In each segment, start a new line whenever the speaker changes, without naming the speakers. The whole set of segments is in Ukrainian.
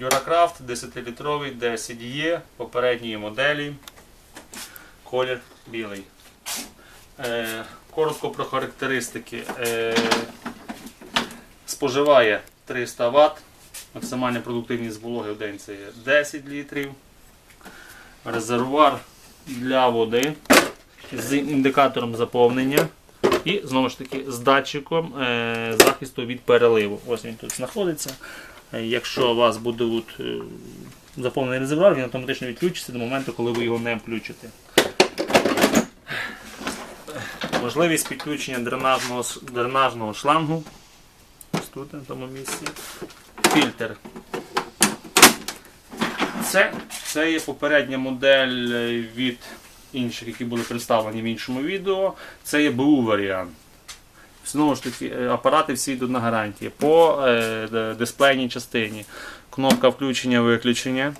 Duracraft 10-літровий DCDE попередньої моделі. Колір білий. Е, коротко про характеристики. Е, споживає 300 Вт. Максимальна продуктивність вологи в день це є 10 літрів. Резервуар для води з індикатором заповнення. І знову ж таки з датчиком е, захисту від переливу. Ось він тут знаходиться. Якщо у вас буде заповнений резервуар, він автоматично відключиться до моменту, коли ви його не включите. Можливість підключення дренажного, дренажного шлангу. Ось тут на тому місці. Фільтр. Це, це є попередня модель е, від інших, які були представлені в іншому відео. Це є БУ варіант. Знову ж таки, е, апарати всі йдуть на гарантії. По е, дисплейній частині кнопка включення-виключення,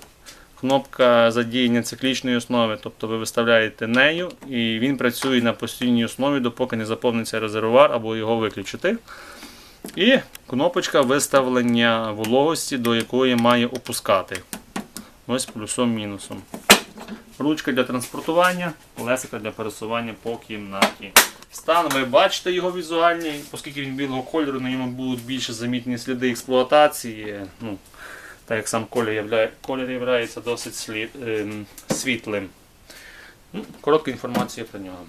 кнопка задіяння циклічної основи, тобто ви виставляєте нею, і він працює на постійній основі, допоки не заповниться резервуар або його виключити. І кнопочка виставлення вологості, до якої має опускати. Ось плюсом-мінусом. Ручка для транспортування, колесика для пересування по кімнаті. Стан ви бачите його візуальний, оскільки він білого кольору, на ньому будуть більше замітні сліди експлуатації. Ну, так як сам колір являє, колір є досить слід, ем, світлим. Ну, коротка інформація про нього.